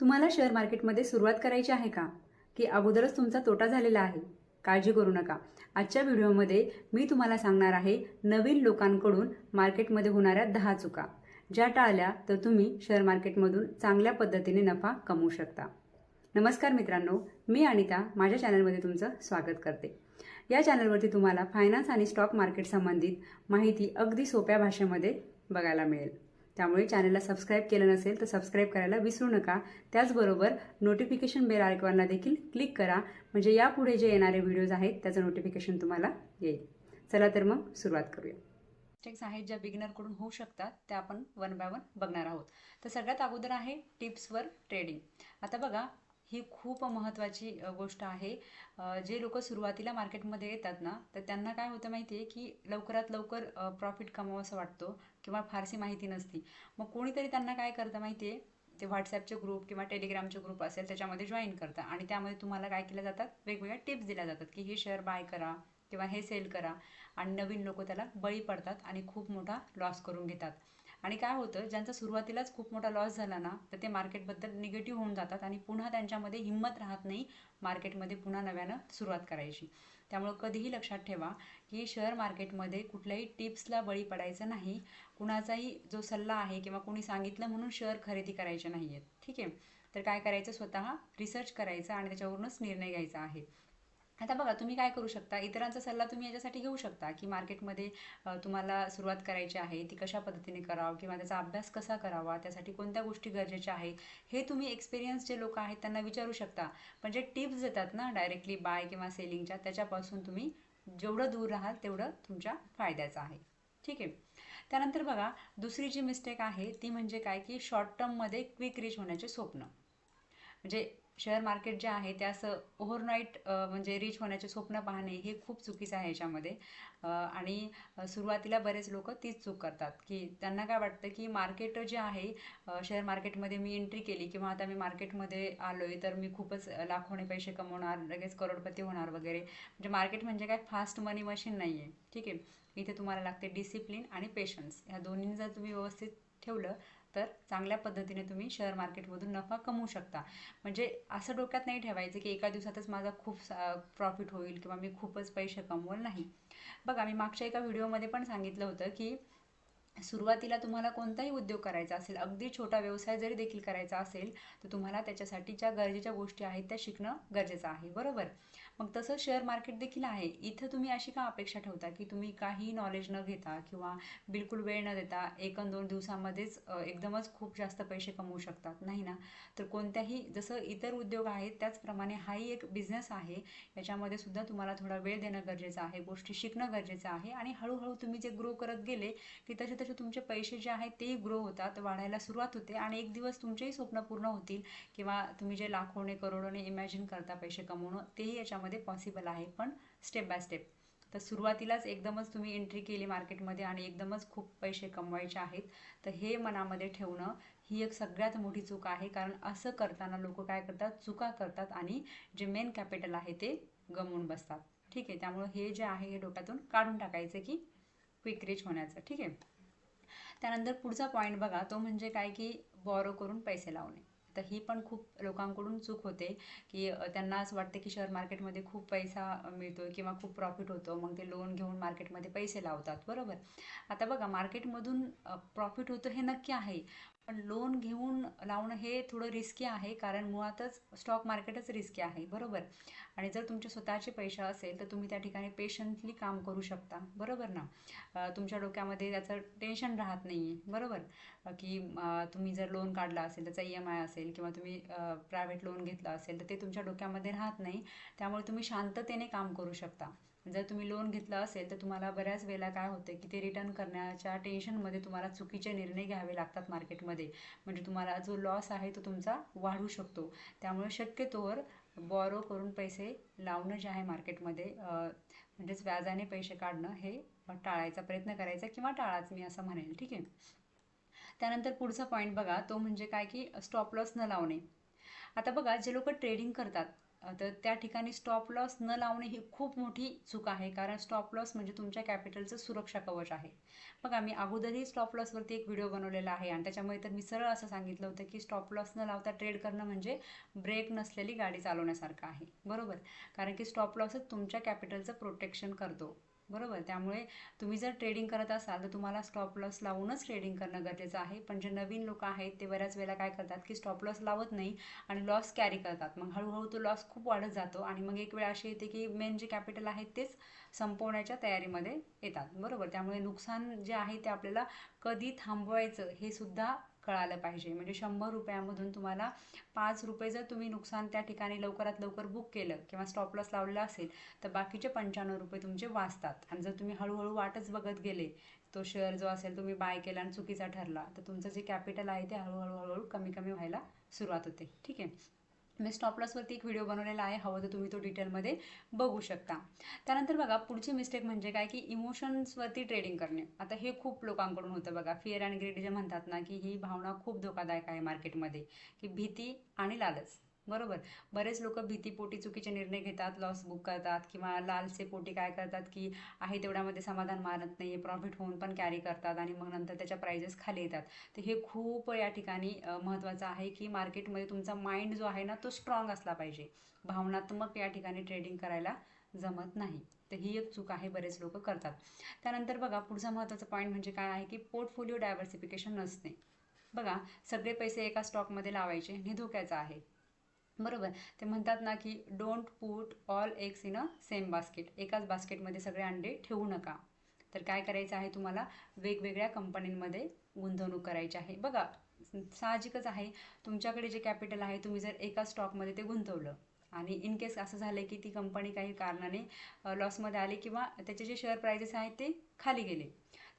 तुम्हाला शेअर मार्केटमध्ये सुरुवात करायची आहे का? की अगोदरच तुमचा तोटा झालेला आहे. काळजी करू नका. आजच्या व्हिडिओमध्ये मी तुम्हाला सांगणार आहे नवीन लोकांकडून मार्केटमध्ये होणाऱ्या दहा चुका. ज्या टाळल्या तर तुम्ही शेअर मार्केटमधून चांगल्या पद्धतीने नफा कमवू शकता. नमस्कार मित्रांनो मी अनिता. माझ्या चॅनलमध्ये तुमचं स्वागत करते. या चॅनलवरती तुम्हाला फायनान्स आणि स्टॉक मार्केट संबंधित माहिती अगदी सोप्या भाषेमध्ये बघायला मिळेल. त्यामुळे चॅनलला सबस्क्राईब केलं नसेल तर सबस्क्राईब करायला विसरू नका. त्याचबरोबर नोटिफिकेशन बेल आयकॉनला देखील क्लिक करा. म्हणजे यापुढे जे येणारे व्हिडिओज आहेत त्याचं नोटिफिकेशन तुम्हाला येईल. चला तर मग सुरुवात करूया. मिस्टेक्स आहेत ज्या बिगिनरकडून होऊ शकतात त्या आपण वन बाय वन बघणार आहोत. तर सगळ्यात अगोदर आहे टिप्सवर ट्रेडिंग आता बघा ही खूप महत्त्वाची गोष्ट आहे. जे लोक सुरुवातीला मार्केटमध्ये येतात ना तर त्यांना काय होतं माहिती आहे की लवकरात लवकर प्रॉफिट कमावं असं वाटतो किंवा फारशी माहिती नसती. मग कोणीतरी त्यांना काय करतं माहिती आहे ते व्हॉट्सॲपचे ग्रुप किंवा टेलिग्रामचे ग्रुप असेल त्याच्यामध्ये जॉईन करता आणि त्यामध्ये तुम्हाला काय केल्या जातात? वेगवेगळ्या टिप्स दिल्या जातात की हे शेअर बाय करा किंवा हे सेल करा आणि नवीन लोक त्याला बळी पडतात आणि खूप मोठा लॉस करून घेतात. आणि काय होतं ज्यांचा सुरुवातीलाच खूप मोठा लॉस झाला ना तर ते मार्केटबद्दल निगेटिव्ह होऊन जातात आणि पुन्हा त्यांच्यामध्ये हिंमत राहत नाही मार्केटमध्ये पुन्हा नव्यानं सुरुवात करायची. त्यामुळं कधीही लक्षात ठेवा की शेअर मार्केटमध्ये कुठल्याही टिप्सला बळी पडायचं नाही. कुणाचाही जो सल्ला आहे किंवा कोणी सांगितलं म्हणून शेअर खरेदी करायचे नाही आहेत ठीक आहे? तर काय करायचं? स्वतः रिसर्च करायचं आणि त्याच्यावरूनच निर्णय घ्यायचा आहे. आता बघा तुम्ही काय करू शकता? इतरांचा सल्ला तुम्ही याच्यासाठी घेऊ शकता की मार्केटमध्ये तुम्हाला सुरुवात करायची आहे ती कशा पद्धतीने करावं किंवा त्याचा अभ्यास कसा करावा त्यासाठी कोणत्या गोष्टी गरजेच्या आहेत? हे तुम्ही एक्सपिरियन्स जे लोक आहेत त्यांना विचारू शकता. पण जे टिप्स देतात ना डायरेक्टली बाय किंवा सेलिंगच्या त्याच्यापासून तुम्ही जेवढं दूर राहाल तेवढं तुमच्या फायद्याचं आहे. ठीक आहे? त्यानंतर बघा दुसरी जी मिस्टेक आहे ती म्हणजे काय? की शॉर्ट टर्ममध्ये क्विक रीच होण्याचे स्वप्न. म्हणजे शेअर मार्केट जे आहे ते असं ओव्हरनाईट म्हणजे रिच होण्याचे स्वप्न पाहणे हे खूप चुकीचं आहे याच्यामध्ये. आणि सुरुवातीला बरेच लोक तीच चूक करतात की त्यांना काय वाटतं की मार्केट जे आहे शेअर मार्केटमध्ये मी एंट्री केली किंवा आता मी मार्केटमध्ये आलो आहे तर मी खूपच लाखोने पैसे कमवणार लगेच करोडपती होणार वगैरे. म्हणजे मार्केट म्हणजे काय फास्ट मनी मशीन नाही आहे ठीक आहे. इथे तुम्हाला लागते डिसिप्लिन आणि पेशन्स ह्या दोन्हींचा जर तुम्ही व्यवस्थित ठेवलं तर चांगल्या पद्धतीने तुम्ही शेअर मार्केटमधून नफा कमवू शकता. म्हणजे असं डोक्यात नाही ठेवायचं की एका दिवसातच माझा खूप प्रॉफिट होईल किंवा मी खूपच पैसे कमवल नाही. बघा मी मागच्या एका व्हिडिओमध्ये पण सांगितलं होतं की सुरुवातीला तुम्हाला कोणताही उद्योग करायचा असेल अगदी छोटा व्यवसाय जरी देखील करायचा असेल तर तुम्हाला त्याच्यासाठी ज्या गरजेच्या गोष्टी आहेत त्या शिकणं गरजेचं आहे. बरोबर? मग तसं शेअर मार्केट देखील आहे. इथं तुम्ही अशी का अपेक्षा ठेवता की तुम्ही काही नॉलेज न घेता किंवा बिलकुल वेळ न देता एक दोन दिवसामध्येच एकदमच खूप जास्त पैसे कमवू शकतात? नाही ना? तर कोणत्याही जसं इतर उद्योग आहेत त्याचप्रमाणे हाही एक बिझनेस आहे. याच्यामध्ये सुद्धा तुम्हाला थोडा वेळ देणं गरजेचं आहे गोष्टी शिकणं गरजेचं आहे आणि हळूहळू तुम्ही जे ग्रो करत गेले की तसे तसे तुमचे पैसे जे आहेत तेही ग्रो होतात वाढायला सुरुवात होते आणि एक दिवस तुमचेही स्वप्न पूर्ण होतील किंवा तुम्ही जे लाखोने करोडोने इमॅजिन करता पैसे कमवणं तेही याच्यामध्ये पॉसिबल आहे पण स्टेप बाय स्टेप तर सुरुवातीलाच एकदमच तुम्ही एंट्री केली मार्केटमध्ये आणि एकदमच खूप पैसे कमवायचे आहेत तर हे मनामध्ये ठेवणं ही एक सगळ्यात मोठी चूक आहे. कारण असं करताना लोक काय करतात? चुका करतात आणि जे मेन कॅपिटल आहे ते गमवून बसतात. ठीक आहे? त्यामुळं हे जे आहे हे डोक्यातून काढून टाकायचं की क्विक रिच होण्याचं. ठीक आहे? त्यानंतर पुढचा पॉईंट बघा तो म्हणजे काय की बॉरो करून पैसे लावणे. तर ही पण खूप लोकांकडून चूक होते की त्यांना असं वाटते की शेअर मार्केटमध्ये खूप पैसा मिळतो किंवा खूप प्रॉफिट होतो. मग ते लोन घेऊन मार्केटमध्ये पैसे लावतात. बरोबर? आता बघा मार्केटमधून प्रॉफिट होतं हे नक्की आहे. पण लोन घेऊन लावणं हे थोडं रिस्की आहे कारण मुळातच स्टॉक मार्केटच रिस्की आहे बरोबर? आणि जर तुमचे स्वतःचे पैसे असेल तर तुम्ही त्या ठिकाणी पेशंटली काम करू शकता बरोबर ना? तुमच्या डोक्यामध्ये त्याचं टेन्शन राहत नाही आहे बरोबर की तुम्ही जर लोन काढला असेल त्याचा ई एम आय असेल किंवा तुम्ही प्रायव्हेट लोन घेतलं असेल तर ते तुमच्या डोक्यामध्ये राहत नाही त्यामुळे तुम्ही शांततेने काम करू शकता. जर तुम्ही लोन घेतलं असेल तर तुम्हाला बऱ्याच वेळेला काय होतं की ते रिटर्न करण्याच्या टेन्शनमध्ये तुम्हाला चुकीचे निर्णय घ्यावे लागतात मार्केटमध्ये म्हणजे तुम्हाला जो लॉस आहे तो तुमचा वाढू शकतो. त्यामुळे शक्यतोवर बॉरो करून पैसे लावणं जे आहे मार्केटमध्ये म्हणजेच व्याजाने पैसे काढणं हे टाळायचा प्रयत्न करायचा किंवा टाळाच मी असं म्हणेल. ठीक आहे? त्यानंतर पुढचा पॉईंट बघा तो म्हणजे काय की स्टॉप लॉस न लावणे. आता बघा जे लोक ट्रेडिंग करतात तर त्या ठिकाणी स्टॉप लॉस न लावणे ही खूप मोठी चूक आहे. कारण स्टॉप लॉस म्हणजे तुमच्या कॅपिटलचं सुरक्षा कवच आहे. बघा मी अगोदरही स्टॉप लॉसवरती एक व्हिडिओ बनवलेला आहे आणि त्याच्यामुळे तर मी सरळ असं सांगितलं होतं की स्टॉप लॉस न लावता ट्रेड करणं म्हणजे ब्रेक नसलेली गाडी चालवण्यासारखं आहे. बरोबर? कारण की स्टॉप लॉसच तुमच्या कॅपिटलचं प्रोटेक्शन करतो. बरोबर. त्यामुळे तुम्ही जर ट्रेडिंग करत असाल तर तुम्हाला स्टॉप लॉस लावूनच ट्रेडिंग करणं गरजेचं आहे. पण जे नवीन लोक आहेत ते बऱ्याच वेळेला काय करतात की स्टॉप लॉस लावत नाही आणि लॉस कॅरी करतात. मग हळूहळू तो लॉस खूप वाढत जातो आणि मग एक वेळ अशी येते की मेन जे कॅपिटल आहे तेच संपवण्याच्या तयारीमध्ये येतात. बरोबर. त्यामुळे नुकसान जे आहे ते आपल्याला कधी थांबवायचं हे सुद्धा कळालं पाहिजे. म्हणजे शंभर रुपयामधून तुम्हाला पाच रुपये जर तुम्ही नुकसान त्या ठिकाणी लवकरात लवकर बुक केलं किंवा स्टॉप लॉस लावलेला असेल तर बाकीचे पंच्याण्णव रुपये तुमचे वाचतात. आणि जर तुम्ही हळूहळू वाटच बघत गेले तो शेअर जो असेल तुम्ही बाय केला आणि चुकीचा ठरला तर तुमचं जे कॅपिटल आहे ते हळूहळू हळूहळू कमी कमी व्हायला सुरुवात होते. ठीक आहे? मी स्टॉपलॉसवरती एक व्हिडिओ बनवलेला आहे. हवं तर तुम्ही तो डिटेलमध्ये बघू शकता. त्यानंतर बघा पुढची मिस्टेक म्हणजे काय? की इमोशन्सवरती ट्रेडिंग करणे. आता हे खूप लोकांकडून होतं बघा. फिअर अँड ग्रेड जे म्हणतात ना की ही भावना खूप धोकादायक आहे मार्केटमध्ये की भीती आणि लालच. बरोबर. बरेच लोक भीतीपोटी चुकीचे निर्णय घेतात लॉस बुक करतात किंवा लालसे पोटी काय करतात की आहे तेवढ्यामध्ये समाधान मानत नाही प्रॉफिट होऊन पण कॅरी करतात आणि मग नंतर त्याच्या प्राइजेस खाली येतात. तर हे खूप या ठिकाणी महत्त्वाचं आहे की मार्केटमध्ये तुमचा माइंड जो आहे ना तो स्ट्रॉंग असला पाहिजे. भावनात्मक या ठिकाणी ट्रेडिंग करायला जमत नाही. तर ही एक चूक आहे बरेच लोक करतात. त्यानंतर बघा पुढचा महत्त्वाचा पॉईंट म्हणजे काय आहे की पोर्टफोलिओ डायव्हर्सिफिकेशन नसणे. बघा सगळे पैसे एका स्टॉकमध्ये लावायचे हे धोक्याचं आहे. बरोबर. ते म्हणतात ना की don't put all eggs in a same basket एकाच बास्केटमध्ये सगळे अंडे ठेवू नका. तर काय करायचं आहे तुम्हाला? वेगवेगळ्या कंपनींमध्ये गुंतवणूक करायची आहे. बघा साहजिकच आहे. तुमच्याकडे जे कॅपिटल आहे तुम्ही जर एका स्टॉकमध्ये ते गुंतवलं आणि इन केस असं झालं की ती कंपनी काही कारणाने लॉसमध्ये आली किंवा त्याचे जे शेअर प्राइजेस आहेत ते खाली गेले.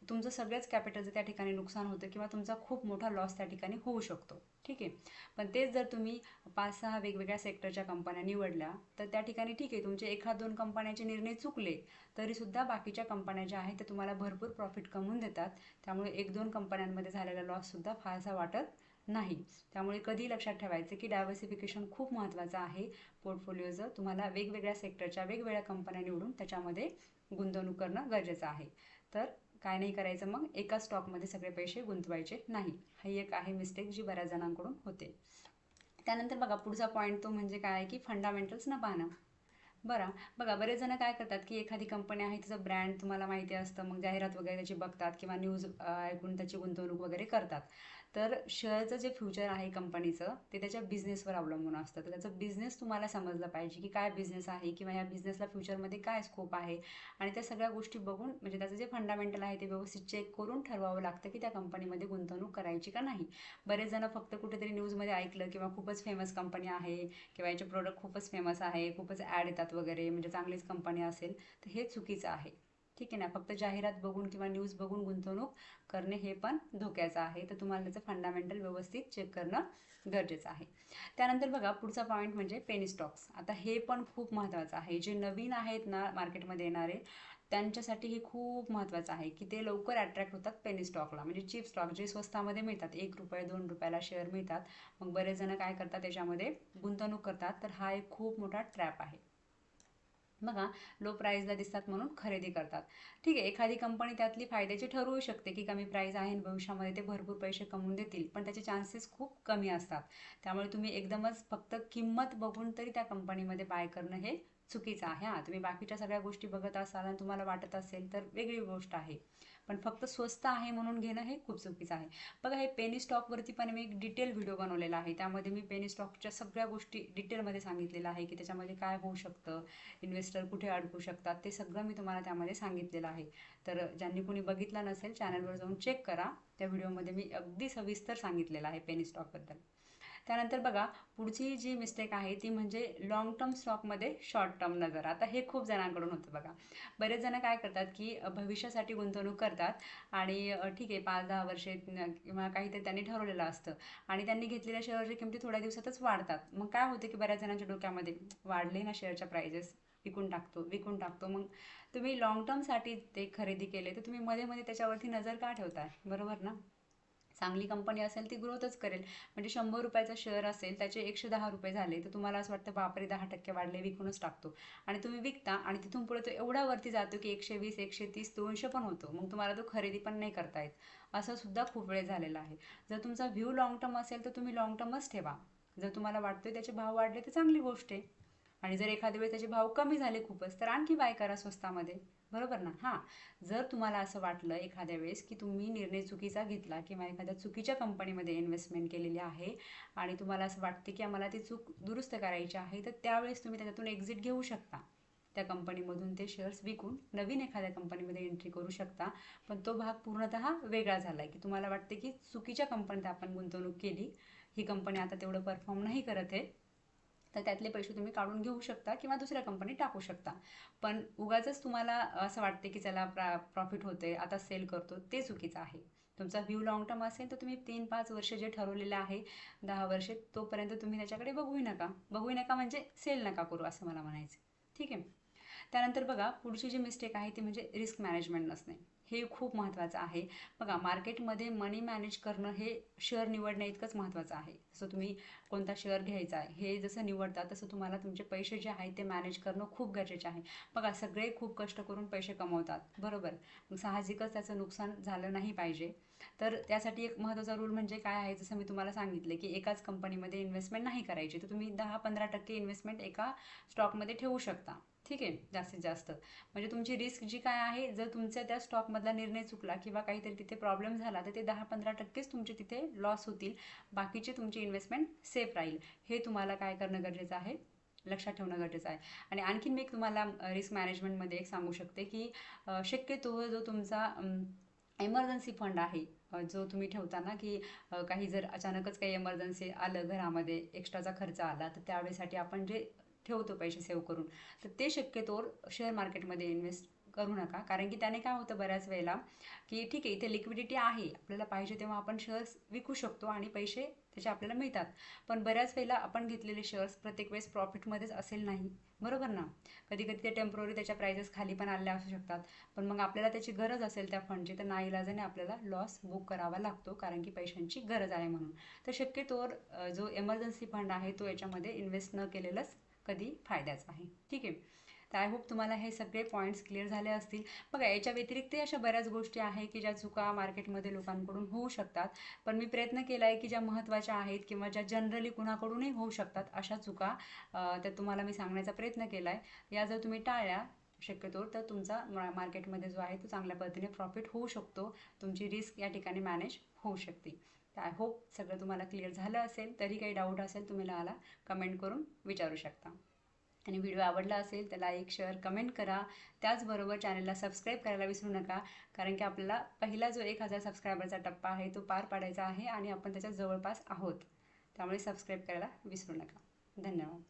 तुमचं सगळ्याच कॅपिटलचं त्या ठिकाणी नुकसान होतं किंवा तुमचा खूप मोठा लॉस त्या ठिकाणी होऊ शकतो. ठीक आहे? पण तेच जर तुम्ही पाच सहा वेगवेगळ्या सेक्टरच्या कंपन्या निवडल्या तर त्या ठिकाणी ठीक आहे तुमचे एखाद दोन कंपन्यांचे निर्णय चुकले तरीसुद्धा बाकीच्या कंपन्या ज्या आहेत त्या तुम्हाला भरपूर प्रॉफिट कमवून देतात. त्यामुळे एक दोन कंपन्यांमध्ये झालेला लॉससुद्धा फारसा वाटत नाही. त्यामुळे कधी लक्षात ठेवायचं की डायव्हर्सिफिकेशन खूप महत्त्वाचं आहे. पोर्टफोलिओचं तुम्हाला वेगवेगळ्या सेक्टरच्या वेगवेगळ्या कंपन्या निवडून त्याच्यामध्ये गुंतवणूक करणं गरजेचं आहे. तर काय नाही करायचं मग एका स्टॉकमध्ये सगळे पैसे गुंतवायचे नाही. ही एक आहे मिस्टेक जी बऱ्याच जणांकडून होते. त्यानंतर बघा पुढचा पॉईंट तो म्हणजे काय आहे की फंडामेंटल्स न पाहणं. बरं बघा बरेच जण काय करतात की एखादी कंपनी आहे तिचं ब्रँड तुम्हाला माहिती असतं मग जाहिरात वगैरे त्याची बघतात किंवा न्यूज ऐकून त्याची गुंतवणूक वगैरे करतात. तर शेअरचं जे फ्युचर आहे कंपनीचं ते त्याच्या बिझनेसवर अवलंबून असतं. तर त्याचं बिझनेस तुम्हाला समजलं पाहिजे की काय बिझनेस आहे किंवा या बिझनेसला फ्युचरमध्ये काय स्कोप आहे. आणि त्या सगळ्या गोष्टी बघून म्हणजे त्याचं जे फंडामेंटल आहे ते व्यवस्थित चेक करून ठरवावं लागतं की त्या कंपनीमध्ये गुंतवणूक करायची का नाही. बरेच जण फक्त कुठेतरी न्यूजमध्ये ऐकलं किंवा खूपच फेमस कंपनी आहे किंवा याचे प्रोडक्ट खूपच फेमस आहे खूपच ॲड येतात वगैरे म्हणजे चांगलीच कंपनी असेल तर हे चुकीचं आहे. ठीक आहे ना? फक्त जाहिरात बघून किंवा न्यूज बघून गुंतवणूक करणे हे पण धोक्याचं आहे. तर तुम्हाला त्याचं फंडामेंटल व्यवस्थित चेक करणं गरजेचं आहे. त्यानंतर बघा पुढचा पॉईंट म्हणजे पेनी स्टॉक्स आता हे पण खूप महत्त्वाचं आहे. जे नवीन आहेत ना मार्केटमध्ये येणारे त्यांच्यासाठी हे खूप महत्त्वाचं आहे की ते लवकर अट्रॅक्ट होतात पेनी स्टॉकला म्हणजे चीप स्टॉक जे स्वस्तामध्ये मिळतात. एक रुपये दोन रुपयाला शेअर मिळतात. मग बरेच जण काय करतात? त्याच्यामध्ये गुंतवणूक करतात. तर हा एक खूप मोठा ट्रॅप आहे. बघा लो प्राईजला दिसतात म्हणून खरेदी करतात. ठीक आहे एखादी कंपनी त्यातली फायद्याची ठरवू शकते की कमी प्राईज आहे भविष्यामध्ये ते भरपूर पैसे कमवून देतील पण त्याचे चान्सेस खूप कमी असतात. त्यामुळे तुम्ही एकदमच फक्त किंमत बघून तरी त्या कंपनीमध्ये बाय करणं हे चुकीचं आहे. हां तुम्ही बाकीच्या सगळ्या गोष्टी बघत असाल आणि तुम्हाला वाटत असेल तर वेगळी गोष्ट आहे. पण फक्त स्वस्त आहे म्हणून घेणं हे खूप चुकीचं आहे. बघा हे पेनी स्टॉकवरती पण मी एक डिटेल व्हिडिओ बनवलेला आहे. त्यामध्ये मी पेनी स्टॉकच्या सगळ्या गोष्टी डिटेलमध्ये सांगितलेलं आहे की त्याच्यामध्ये काय होऊ शकतं इन्व्हेस्टर कुठे अडकू शकतात ते सगळं मी तुम्हाला त्यामध्ये सांगितलेलं आहे. तर ज्यांनी कोणी बघितलं नसेल चॅनलवर जाऊन चेक करा. त्या व्हिडिओमध्ये मी अगदी सविस्तर सांगितलेलं आहे पेनी स्टॉकबद्दल त्यानंतर बघा पुढची जी मिस्टेक आहे ती म्हणजे लॉंग टर्म स्टॉकमध्ये शॉर्ट टर्म नजर. आता हे खूप जणांकडून होतं बघा. बरेच जण काय करतात की भविष्यासाठी गुंतवणूक करतात आणि ठीक आहे पाच दहा वर्षे किंवा काहीतरी त्यांनी ठरवलेलं असतं आणि त्यांनी घेतलेल्या शेअरच्या किमती थोड्या दिवसातच वाढतात. मग काय होतं की बऱ्याच जणांच्या डोक्यामध्ये वाढले ना शेअरच्या प्राइजेस विकून टाकतो विकून टाकतो. मग तुम्ही लॉंग टर्मसाठी ते खरेदी केले तर तुम्ही मध्ये मध्ये त्याच्यावरती नजर का ठेवताय? बरोबर ना? चांगली कंपनी असेल ती ग्रोथच करेल. म्हणजे शंभर रुपयाचा शेअर असेल त्याचे एकशे दहा रुपये झाले तर तुम्हाला असं वाटतं बापरे दहा टक्के वाढले विकूनच टाकतो. आणि तुम्ही विकता आणि तिथून पुढे तो एवढा वरती जातो की एकशे वीस एकशे तीस दोनशे पण होतो. मग तुम्हाला तो खरेदी पण नाही करता येत. असं सुद्धा खूप वेळ झालेला आहे. जर तुमचा व्ह्यू लाँग टर्म असेल तर तुम्ही लाँग टर्मच ठेवा. जर तुम्हाला वाटतोय त्याचे भाव वाढले तर चांगली गोष्ट आहे. आणि जर एखाद्या वेळेस त्याचे भाव कमी झाले खूपच तर आणखी बाय करा स्वस्तामध्ये. बरोबर ना? हां. जर तुम्हाला असं वाटलं एखाद्या वेळेस की तुम्ही निर्णय चुकीचा घेतला किंवा एखाद्या चुकीच्या कंपनीमध्ये इन्व्हेस्टमेंट केलेली आहे आणि तुम्हाला असं वाटते की आम्हाला ती चूक दुरुस्त करायची आहे तर त्यावेळेस तुम्ही त्याच्यातून एक्झिट घेऊ शकता. त्या कंपनीमधून ते शेअर्स विकून नवीन एखाद्या कंपनीमध्ये एंट्री करू शकता. पण तो भाग पूर्णतः वेगळा झाला आहे की तुम्हाला वाटते की चुकीच्या कंपनीत आपण गुंतवणूक केली ही कंपनी आता तेवढं परफॉर्म नाही करत आहे तर त्यातले पैसे तुम्ही काढून घेऊ शकता किंवा दुसऱ्या कंपनीत टाकू शकता. पण उगाच तुम्हाला असं वाटते की चला प्रा प्रॉफिट होते आता सेल करतो ते चुकीचं आहे. तुमचा व्ह्यू लाँग टर्म असेल तर तुम्ही तीन पाच वर्ष जे ठरवलेलं आहे दहा वर्षे तोपर्यंत तुम्ही त्याच्याकडे बघूही नका. बघूही नका म्हणजे सेल नका करू असं मला म्हणायचं ठीक आहे? त्यानंतर बघा पुढची जी मिस्टेक आहे ती म्हणजे रिस्क मॅनेजमेंट नसणे. हे खूप महत्त्वाचं आहे. बघा मार्केटमध्ये मनी मॅनेज करणं हे शेअर निवडणं इतकंच महत्त्वाचं आहे. जसं तुम्ही कोणता शेअर घ्यायचा आहे हे जसं निवडता तसं तुम्हाला तुमचे पैसे जे आहेत ते मॅनेज करणं खूप गरजेचे आहे. बघा सगळे खूप कष्ट करून पैसे कमवतात बरोबर? मग साहजिकच त्याचं नुकसान झालं नाही पाहिजे. तर त्यासाठी एक महत्त्वाचा रूल म्हणजे काय आहे? जसं मी तुम्हाला सांगितलं की एकाच कंपनीमध्ये इन्व्हेस्टमेंट नाही करायची तर तुम्ही दहा पंधरा टक्के इन्व्हेस्टमेंट एका स्टॉकमध्ये ठेवू शकता. ठीक आहे जास्तीत जास्त. म्हणजे तुमची रिस्क जी काय आहे जर तुमच्या त्या स्टॉकमधला निर्णय चुकला किंवा काहीतरी तिथे प्रॉब्लेम झाला तर ते दहा पंधरा टक्केच तुमचे तिथे लॉस होतील. बाकीचे तुमची इन्व्हेस्टमेंट सेफ राहील. हे तुम्हाला काय करणं गरजेचं आहे? लक्षात ठेवणं गरजेचं आहे. आणि आणखीन मी एक तुम्हाला रिस्क मॅनेजमेंटमध्ये एक सांगू शकते की शक्यतो जो तुमचा एमर्जन्सी फंड आहे जो तुम्ही ठेवता की काही जर अचानकच काही एमर्जन्सी आलं घरामध्ये एक्स्ट्राचा खर्च आला तर त्यावेळेसाठी आपण जे ठेवतो पैसे सेव्ह करून. तर ते शक्यतोवर शेअर मार्केटमध्ये इन्व्हेस्ट करू नका. कारण की त्याने काय होतं बऱ्याच वेळेला की ठीक आहे इथे लिक्विडिटी आहे आपल्याला पाहिजे तेव्हा आपण शेअर्स विकू शकतो आणि पैसे त्याचे आपल्याला मिळतात. पण बऱ्याच वेळेला आपण घेतलेले शेअर्स प्रत्येक वेळेस प्रॉफिटमध्येच असेल नाही. बरोबर ना? कधी कधी ते टेंपररी त्याच्या प्राइजेस खाली पण आल्या असू शकतात. पण मग आपल्याला त्याची गरज असेल त्या फंडची तर नाईलाजाने आपल्याला लॉस बुक करावा लागतो कारण की पैशांची गरज आहे म्हणून. तर शक्यतोवर जो एमर्जन्सी फंड आहे तो याच्यामध्ये इन्व्हेस्ट न केलेलंच कधी फायद्याचा आहे. ठीक आहे? तर आय होप तुम्हाला हे सगळे पॉईंट्स क्लिअर झाले असतील. बघा याच्या व्यतिरिक्त अशा बऱ्याच गोष्टी आहे की ज्या चुका मार्केटमध्ये लोकांकडून होऊ शकतात. पण मी प्रयत्न केला आहे की ज्या महत्त्वाच्या आहेत किंवा ज्या जनरली कुणाकडूनही होऊ शकतात अशा चुका त्या तुम्हाला मी सांगण्याचा प्रयत्न केला आहे या जर तुम्ही टाळल्या शक्यतो तर तुमचा मार्केटमध्ये जो आहे तो चांगल्या पद्धतीने प्रॉफिट होऊ शकतो. तुमची रिस्क या ठिकाणी मॅनेज होऊ शकते. तर आय होप सगळं तुम्हाला क्लिअर झालं असेल. तरी काही डाऊट असेल तुम्ही मला कमेंट करून विचारू शकता. आणि व्हिडिओ आवडला असेल तर लाईक शेअर कमेंट करा. त्याचबरोबर चॅनलला सबस्क्राईब करायला विसरू नका. कारण की आपल्याला पहिला जो एक हजार सबस्क्रायबरचा टप्पा आहे तो पार पाडायचा आहे आणि आपण त्याच्या जवळपास आहोत. त्यामुळे सबस्क्राईब करायला विसरू नका. धन्यवाद.